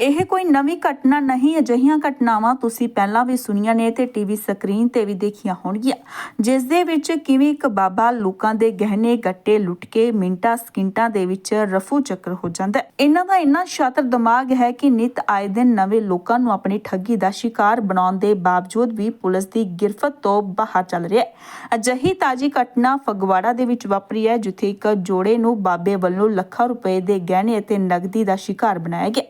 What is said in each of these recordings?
ਇਹ ਕੋਈ ਨਵੀਂ ਘਟਨਾ ਨਹੀਂ, ਅਜਿਹੀਆਂ ਘਟਨਾਵਾਂ ਤੁਸੀਂ ਪਹਿਲਾਂ ਵੀ ਸੁਣੀਆਂ ਨੇ ਤੇ ਟੀਵੀ ਸਕਰੀਨ ਤੇ ਵੀ ਦੇਖੀਆਂ ਹੋਣਗੀਆਂ। ਜਿਸ ਦੇ ਵਿੱਚ ਕਿਵੇਂ ਇੱਕ ਬਾਬਾ ਲੋਕਾਂ ਦੇ ਗਹਿਣੇ ਗੱਟੇ ਲੁੱਟ ਕੇ ਮਿੰਟਾਂ, ਸਕਿੰਟਾਂ ਦੇ ਵਿੱਚ ਰਫੂ ਚੱਕਰ ਹੋ ਜਾਂਦਾ ਇਹਨਾਂ ਦਾ ਇੰਨਾ ਸ਼ਾਤਰ ਦਿਮਾਗ ਹੈ ਕਿ ਨਿਤ ਆਏ ਦਿਨ ਨਵੇਂ ਲੋਕਾਂ ਨੂੰ ਆਪਣੀ ਠੱਗੀ ਦਾ ਸ਼ਿਕਾਰ ਬਣਾਉਣ ਦੇ ਬਾਵਜੂਦ ਵੀ ਪੁਲਿਸ ਦੀ ਗਿਰਫਤ ਤੋਂ ਬਾਹਰ ਚੱਲ ਰਿਹਾ ਹੈ। ਅਜਿਹੀ ਤਾਜੀ ਘਟਨਾ ਫਗਵਾੜਾ ਦੇ ਵਿੱਚ ਵਾਪਰੀ ਹੈ, ਜਿੱਥੇ ਇੱਕ ਜੋੜੇ ਨੂੰ ਬਾਬੇ ਵੱਲੋਂ ਲੱਖਾਂ ਰੁਪਏ ਦੇ ਗਹਿਣੇ ਅਤੇ ਨਗਦੀ ਦਾ ਸ਼ਿਕਾਰ ਬਣਾਇਆ ਗਿਆ।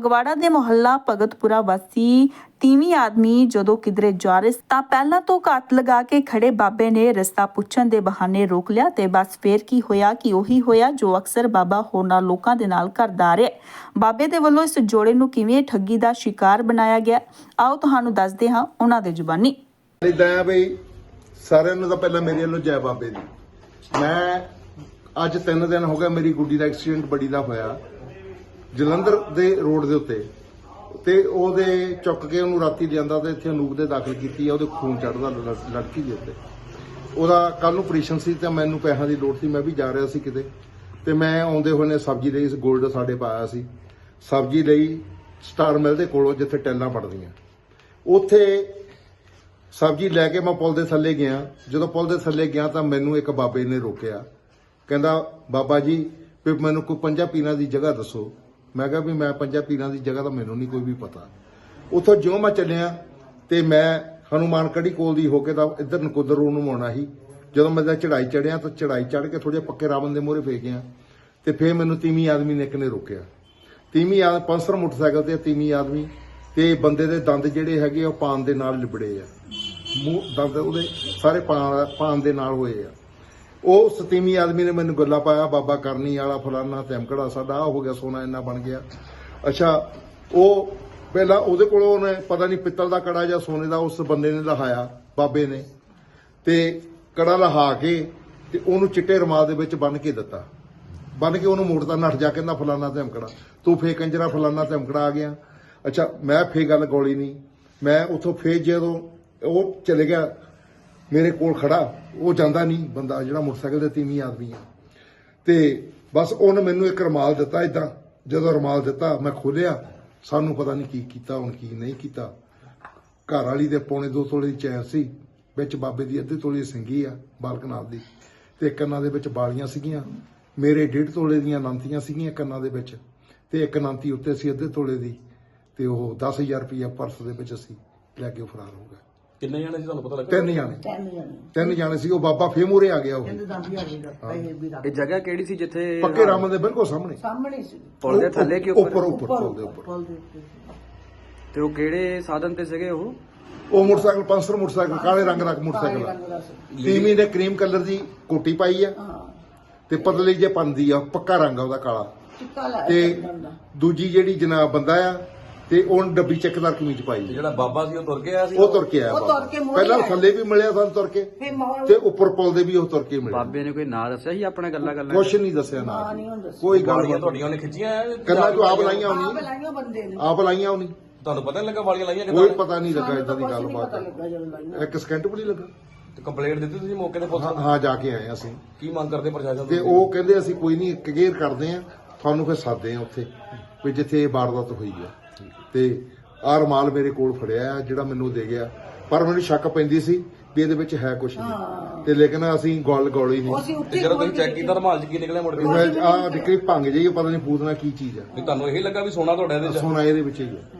ਫਗਵਾੜਾ ਦੇ ਮੁਹੱਲਾ ਭਗਤਪੁਰਾ ਵਾਸੀ ਤੀਵੀਂ ਆਦਮੀ ਜਦੋਂ ਕਿਧਰੇ ਜਾ ਰਹੇ ਤਾਂ ਪਹਿਲਾਂ ਤੋਂ ਘਾਤ ਲਗਾ ਕੇ ਖੜੇ ਬਾਬੇ ਨੇ ਰਸਤਾ ਪੁੱਛਣ ਦੇ ਬਹਾਨੇ ਰੋਕ ਲਿਆ ਤੇ ਬਸ ਫੇਰ ਕੀ ਹੋਇਆ, ਕਿ ਉਹੀ ਹੋਇਆ ਜੋ ਅਕਸਰ ਬਾਬਾ ਹੋਰਨਾਂ ਲੋਕਾਂ ਦੇ ਨਾਲ ਕਰਦਾ ਰਿਹਾ। ਬਾਬੇ ਦੇ ਵੱਲੋਂ ਇਸ ਜੋੜੇ ਨੂੰ ਕਿਵੇਂ ਠੱਗੀ ਦਾ ਸ਼ਿਕਾਰ ਬਣਾਇਆ ਗਿਆ, ਆਓ ਤੁਹਾਨੂੰ ਦੱਸਦੇ ਹਾਂ ਉਹਨਾਂ ਦੇ ਜ਼ੁਬਾਨੀ। ਇਦਾਂ ਬਈ, ਸਾਰਿਆਂ ਨੂੰ ਤਾਂ ਪਹਿਲਾਂ ਮੇਰੇ ਵੱਲੋਂ ਜੈ ਬਾਬੇ ਦੀ। ਮੈਂ ਅੱਜ 3 ਦਿਨ ਹੋ ਗਿਆ ਮੇਰੀ ਗੁੱਡੀ ਦਾ ਐਕਸੀਡੈਂਟ ਬੜੀ ਦਾ ਹੋਇਆ। ਜਲੰਧਰ ਦੇ ਰੋਡ ਦੇ ਉੱਤੇ। ਤੇ ਉਹਦੇ ਚੁੱਕ ਕੇ ਉਹਨੂੰ ਰਾਤੀ ਲਿਆਂਦਾ ਤੇ ਇੱਥੇ ਅਨੂਪ ਦੇ ਦਾਖਲ ਕੀਤੀ ਆ, ਉਹਦੇ ਖੂਨ ਚੜਦਾ ਲੜਕੀ ਦੇ ਉੱਤੇ। ਉਹਦਾ ਕੱਲ ਨੂੰ ਆਪਰੇਸ਼ਨ ਸੀ ਤੇ ਮੈਨੂੰ ਪੈਸਿਆਂ ਦੀ ਲੋੜ ਸੀ, ਮੈਂ ਵੀ ਜਾ ਰਿਹਾ ਸੀ ਕਿਤੇ। ਤੇ ਮੈਂ ਆਉਂਦੇ ਹੋਏ ਨੇ ਸਬਜ਼ੀ ਲਈ 골ਡ ਸਾਡੇ ਪਾਇਆ ਸੀ। ਸਬਜ਼ੀ ਲਈ ਸਟਾਰ ਮਿਲ ਦੇ ਕੋਲੋਂ ਜਿੱਥੇ ਟੈਲਾਂ ਪੜਦੀਆਂ ਉੱਥੇ ਸਬਜ਼ੀ ਲੈ ਕੇ ਮੈਂ ਪੁਲ ਦੇ ਥੱਲੇ ਗਿਆ। ਜਦੋਂ ਪੁਲ ਦੇ ਥੱਲੇ ਗਿਆ ਤਾਂ ਮੈਨੂੰ ਇੱਕ ਬਾਬੇ ਨੇ ਰੋਕਿਆ। ਕਹਿੰਦਾ, ਬਾਬਾ ਜੀ, ਵੀ ਮੈਨੂੰ ਕੋਈ ਪੰਜਾ ਪੀਰਾਂ ਦੀ ਜਗ੍ਹਾ ਦੱਸੋ। ਮੈਂ ਕਿਹਾ ਵੀ ਮੈਂ ਪੰਜਾਂ ਪੀਰਾਂ ਦੀ ਜਗ੍ਹਾ ਤਾਂ ਮੈਨੂੰ ਨਹੀਂ ਕੋਈ ਵੀ ਪਤਾ। ਉੱਥੋਂ ਜਿਉਂ ਮੈਂ ਚੱਲਿਆ ਤੇ ਮੈਂ ਹਨੂਮਾਨ ਕੜੀ ਕੋਲ ਦੀ ਹੋ ਕੇ ਤਾਂ ਇੱਧਰ ਨਕੁਦਰ ਨੂੰ ਆਉਣਾ ਸੀ। ਜਦੋਂ ਮੈਂ ਤਾਂ ਚੜਾਈ ਚੜਿਆ ਤਾਂ ਚੜਾਈ ਚੜ ਕੇ ਥੋੜੇ ਪੱਕੇ ਰਾਵਣ ਦੇ ਮੂਹਰੇ ਫੇਕ ਗਿਆ। ਤੇ ਫੇਰ ਮੈਨੂੰ ਤੀਵੀਂ ਆਦਮੀ ਨੇ ਇੱਕ ਨੇ ਰੋਕਿਆ। ਤੀਵੀਂ ਆ ਪੰਸਰ ਮੋਟਰਸਾਈਕਲ ਤੇ ਤੀਵੀਂ ਆਦਮੀ। ਤੇ ਬੰਦੇ ਦੇ ਦੰਦ ਜਿਹੜੇ ਹੈਗੇ ਆ, ਉਹ ਪਾਨ ਦੇ ਨਾਲ ਲਿਬੜੇ ਆ। ਮੂੰਹ ਦੰਦ ਉਹਦੇ ਸਾਰੇ ਪਾਨ ਪਾਨ ਦੇ ਨਾਲ ਹੋਏ ਆ। ਉਹ ਸਤੀਮੀ ਆਦਮੀ ਨੇ ਮੈਨੂੰ ਗੱਲਾਂ ਪਾਇਆ, ਬਾਬਾ ਕਰਨੀ ਵਾਲਾ ਫਲਾਨਾ ਧਮਕੜਾ ਸਾਡਾ, ਆਹ ਹੋ ਗਿਆ, ਸੋਨਾ ਇੰਨਾ ਬਣ ਗਿਆ। ਅੱਛਾ, ਉਹ ਪਹਿਲਾਂ ਉਹਦੇ ਕੋਲੋਂ ਉਹਨੇ ਪਤਾ ਨਹੀਂ ਪਿੱਤਲ ਦਾ ਕੜਾ ਜਾਂ ਸੋਨੇ ਦਾ ਉਸ ਬੰਦੇ ਨੇ ਲਹਾਇਆ ਬਾਬੇ ਨੇ। ਤੇ ਕੜਾ ਲਹਾ ਕੇ ਤੇ ਉਹਨੂੰ ਚਿੱਟੇ ਰਮਾਲ ਦੇ ਵਿੱਚ ਬੰਨ ਕੇ ਦਿੱਤਾ। ਬੰਨ ਕੇ ਉਹਨੂੰ ਮੋੜਦਾ ਨੱਠ ਜਾ ਕਹਿੰਦਾ, ਫਲਾਨਾ ਧਮਕੜਾ, ਤੂੰ ਫੇ ਕੰਜਰਾ ਫਲਾਨਾ ਧਮਕੜਾ ਆ ਗਿਆ। ਅੱਛਾ, ਮੈਂ ਫੇ ਗੱਲ ਗੋਲੀ ਨਹੀਂ ਮੈਂ ਉੱਥੋਂ ਫੇ ਜਦੋਂ ਉਹ ਚਲੇ ਗਿਆ ਮੇਰੇ ਕੋਲ ਖੜਾ, ਉਹ ਜਾਂਦਾ ਨਹੀਂ, ਬੰਦਾ ਜਿਹੜਾ ਮੋਟਰਸਾਈਕਲ ਤੇ ਤੀਵੀਂ ਆਦਮੀ ਆ। ਤੇ ਬਸ ਉਹਨੇ ਮੈਨੂੰ ਇੱਕ ਰਮਾਲ ਦਿੱਤਾ ਇਦਾਂ ਜਦੋਂ ਰਮਾਲ ਦਿੱਤਾ, ਮੈਂ ਖੋਲਿਆ ਸਾਨੂੰ ਪਤਾ ਨਹੀਂ ਕੀ ਕੀਤਾ, ਹੁਣ ਕੀ ਨਹੀਂ ਕੀਤਾ। ਘਰ ਵਾਲੀ ਦੇ ਪੌਣੇ 2 ਤੋਲੇ ਦੀ ਚੈਨ ਸੀ, ਵਿੱਚ ਬਾਬੇ ਦੀ ਅੱਧੇ ਤੋਲੇ ਦੀ ਸਿੰਗੀ ਆ ਬਾਲਕਨਾਥ ਦੀ। ਤੇ ਕੰਨਾਂ ਦੇ ਵਿੱਚ ਬਾਲੀਆਂ ਸੀਗੀਆਂ, ਮੇਰੇ ਡੇਢ ਤੋਲੇ ਦੀਆਂ ਨੰਤੀਆਂ ਸੀਗੀਆਂ ਕੰਨਾਂ ਦੇ ਵਿੱਚ, ਤੇ ਇੱਕ ਨੰਤੀ ਉੱਤੇ ਸੀ ਅੱਧੇ ਤੋਲੇ ਦੀ, ਤੇ ਉਹ 10000 ਰੁਪਇਆ ਪਰਸ ਦੇ ਵਿੱਚ ਅਸੀਂ ਲੈ ਕੇ ਉਹ ਫਰਾਰ ਹੋ ਗਏ ਕਿੰਨੇ ਜਣੇ ਸੀ ਤੁਹਾਨੂੰ ਪਤਾ ਲੱਗਾ? ਤਿੰਨ ਜਾਣੇ। ਤਿੰਨ ਜਾਣੇ। ਸੀ ਉਹ ਬਾਬਾ ਫੇਰ ਮੂਹਰੇ ਆ ਗਿਆ ਉਹ। ਕਹਿੰਦੇ ਦੰਦ ਆ ਗਏ ਪੈਸੇ ਵੀ ਰੱਖ ਇਹ ਜਗ੍ਹਾ ਕਿਹੜੀ ਸੀ ਜਿੱਥੇ ਪੱਕੇ ਰਾਮਨ ਦੇ ਬਿਲਕੁਲ ਸਾਹਮਣੇ। ਸਾਹਮਣੇ ਸੀ। ਪੁਲ ਦੇ ਥੱਲੇ ਕਿ ਉੱਪਰ? ਉੱਪਰ ਉੱਪਰ ਪੁਲ ਦੇ ਉੱਪਰ। ਪੁੱਲ ਦੇ ਉੱਤੇ ਤੇ ਉਹ ਕਿਹੜੇ ਸਾਧਨ ਤੇ ਸੀਗੇ ਉਹ? ਉਹ ਮੋਟਰਸਾਈਕਲ ਪੰਸਰ ਮੋਟਰਸਾਈਕਲ ਕਾਲੇ ਰੰਗ ਦਾ ਮੋਟਰਸਾਈਕਲ ਦਾ ਸੀ। ਤੀਵੀਂ ਨੇ ਕਰੀਮ ਕਲਰ ਦੀ ਕੋਟੀ ਪਾਈ ਆ। ਹਾਂ। ਤੇ ਪਤਲੀ ਜੇ ਪੰਦੀ ਆ ਪੱਕਾ ਰੰਗ ਆ ਉਹਦਾ ਕਾਲਾ। ਚਿੱਟਾ ਲਾਇਆ ਤੇ ਸੀ ਦੂਜੀ ਜਿਹੜੀ ਜਨਾਬ ਬੰਦਾ ਆ ਤੇ ਉਹਨ ਡੱਬੀ ਚੱਕਦਾਰ ਕਮੀਜ਼ ਪਾਈ ਆ। ਜਿਹੜਾ ਬਾਬਾ ਸੀ ਉਹ ਤੁਰ ਕੇ ਆਇਆ ਸੀ ਉਹ ਤੁਰ ਕੇ ਆਇਆ ਉਹ ਤੁਰ ਬਾਬਾ। ਕੇ ਮੂਹਰੇ ਪਹਿਲਾਂ। ਥੱਲੇ ਵੀ ਮਿਲਿਆ ਸਾਨੂੰ ਤੁਰ ਕੇ ਤੇ ਉੱਪਰ ਪੁਲ ਦੇ ਵੀ ਉਹ ਤੁਰ ਕੇ ਮਿਲਿਆ ਬਾਬੇ ਨੇ ਕੋਈ ਨਾਂ ਦੱਸਿਆ ਸੀ ਆਪਣਾ ਗੱਲਾਂ ਗੱਲਾਂ ਕੁਛ ਨਹੀਂ ਦੱਸਿਆ ਨਾ। ਨਹੀਂ ਕੋਈ ਗੱਲ ਵਾਲੀਆਂ ਨਹੀਂ। ਤੁਹਾਡੀਆਂ ਉਹਨੇ ਖਿੱਚੀਆਂ ਐ? ਕੰਨਾਂ ਤੋਂ ਆਪ ਲਾਈਆਂ ਆਪ ਹੋਣੀ ਲਾਈਆਂ ਬੰਦੇ ਨੇ। ਆਪ ਲਾਈਆਂ ਹੋਣੀ ਤੁਹਾਨੂੰ ਪਤਾ ਨਹੀਂ ਲੱਗਾ ਵਾਲੀਆਂ ਲਾਈਆਂ ਕਿਦਾਂ? ਕੋਈ ਪਤਾ ਨਹੀਂ ਲੱਗਾ ਇਦਾਂ ਦੀ ਤਾਂ ਕੁਛ ਨੀ ਗੱਲਬਾਤ। ਪਤਾ ਲੱਗਾ ਜਦੋਂ ਲਾਈਆਂ। ਇੱਕ ਸਕਿੰਟ ਵੀ ਨਹੀਂ ਲੱਗਾ। ਕੰਪਲੇਂਟ ਦਿੱਤੀ ਤੁਸੀਂ ਮੌਕੇ ਤੇ ਪੁਲਿਸ ਹਾਂ ਨੂੰ? ਹਾਂ ਜਾ ਕੇ ਆਏ ਅਸੀਂ। ਕੀ ਮੰਗ ਕਰਦੇ ਪ੍ਰਸ਼ਾਸਨ ਤੇ ਤੋਂ? ਉਹ ਕਹਿੰਦੇ ਅਸੀਂ ਕੋਈ ਨਹੀਂ ਕਲੀਅਰ ਕਰਦੇ ਆ ਤੁਹਾਨੂੰ ਫਿਰ ਸਾਦੇ ਆ ਉੱਥੇ ਵੀ ਜਿੱਥੇ ਇਹ ਵਾਰਦਾਤ ਹੋਈ ਆ ਤੇ ਆਹ ਰੁਮਾਲ ਮੇਰੇ ਕੋਲ ਫੜਿਆ ਆ ਜਿਹੜਾ ਮੈਨੂੰ ਦੇ ਗਿਆ। ਪਰ ਮੈਨੂੰ ਸ਼ੱਕ ਪੈਂਦੀ ਸੀ ਵੀ ਇਹਦੇ ਵਿੱਚ ਹੈ ਕੁਝ ਨਹੀਂ। ਤੇ ਲੇਕਿਨ ਅਸੀਂ ਗੋਲ ਗੋਲੀ ਨਹੀਂ। ਅਸੀਂ ਤੇ ਉੱਤੇ ਜਦੋਂ ਤੁਸੀਂ ਚੈੱਕ ਕੀਤਾ ਰਮਾਲ ਚ ਕੀ ਨਿਕਲਿਆ ਮੁੜ ਕੇ? ਮੈਂ ਆ ਨਿਕਲੀ ਭੰਗ ਜਾਈ ਪਤਾ ਨਹੀਂ ਪੂਤਨਾ ਕੀ ਚੀਜ਼ ਆ। ਵੀ ਤੁਹਾਨੂੰ ਇਹ ਲੱਗਾ ਵੀ ਸੋਨਾ ਤੁਹਾਡਾ ਇਹਦੇ ਚ? ਸੋਨਾ ਇਹਦੇ ਵਿੱਚ ਹੀ ਆ।